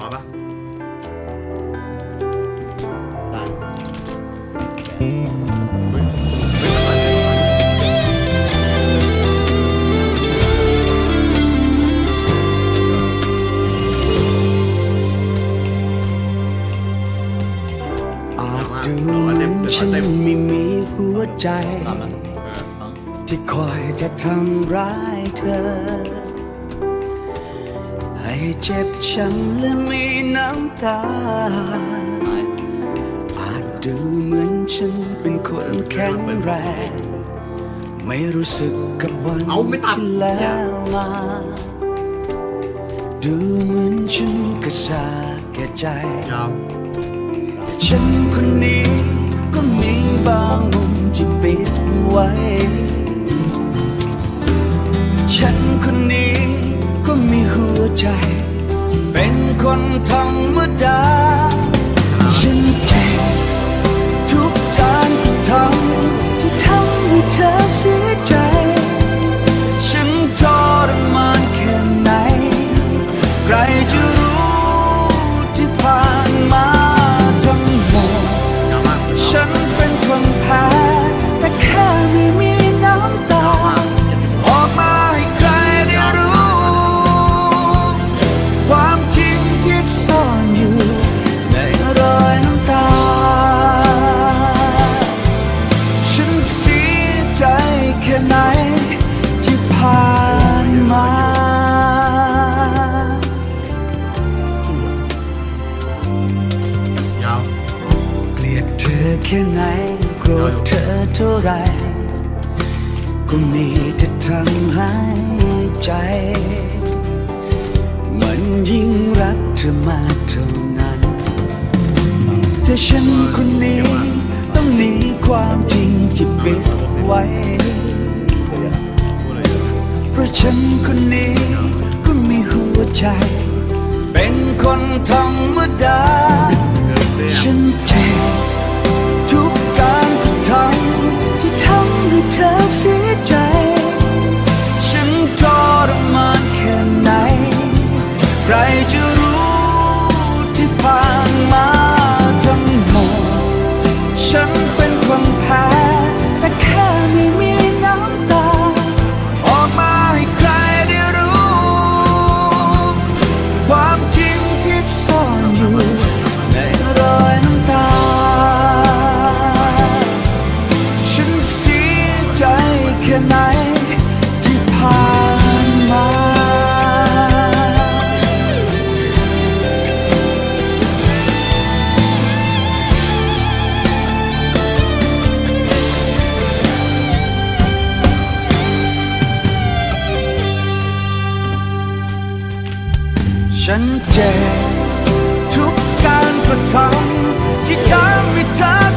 ร้อนปะได้เฮ้ยเฮ้ยมันมาเลยอาจดูเหมือนฉันไม่มีหัวใจตามนั้นเออฟังที่คอยจะทำร้ายเธอ ให้เจ็บช้ำและมีน้ำตาตายอาจดูเหมือนฉันเป็นคนแข็งแรง ไม่รู้สึกกับวันเอาไม่ตัด ที่แล้วมา ดูเหมือนฉันกระสาแก่ใจ ยาว ฉันคนนี้ ใจ เป็นคนธรรมดาฉันเจ็บทุกการกระทำที่ทำให้เธอเสียใจ ฉันทรมานแค่ไหน ใครจะรู้ที่ผ่าน อแค่ไหนโกรธเธอเท่าไรก็มีแต่ทำให้ใจ มันยิ่งรักเธอมากเท่านั้น แต่ฉันคนนี้ต้องหนีความจริงที่ปิดไว้ เพราะฉันคนนี้ก็มีหัวใจ เป็นคนธรรมดาเดินเตี้ยฉันเจ็บ จะรู้ที่ผ่านมาทั้งหมดฉันเป็นคน ฉันเจ็บทุกการกระทำที่ทำให้เธอ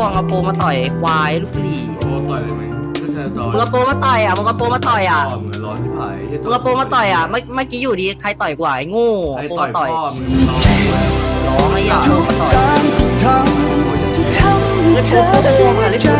โอ้มึงเอาโปมาต่อยไอ้ควายลูกหลีโอ้ต่อยเลยมึงไม่ใช่จอยมึงเอาโปมาต่อยอะมึงเอาโปมาต่อยอะพ่อมึงร้อนที่ผายไอ้มึงเอาโปมาต่อยอะเมื่อเมื่อกี้อยู่ดีใครต่อยกว่าไอ้โง่ไอ้โปต่อมายต่อยพ่อมึงร้อนร้องไอ้ยาโปทุกมาต่อยการกระทำที่ทำให้เธอเล่นเสีโปยเล่นใจโปเล่นโป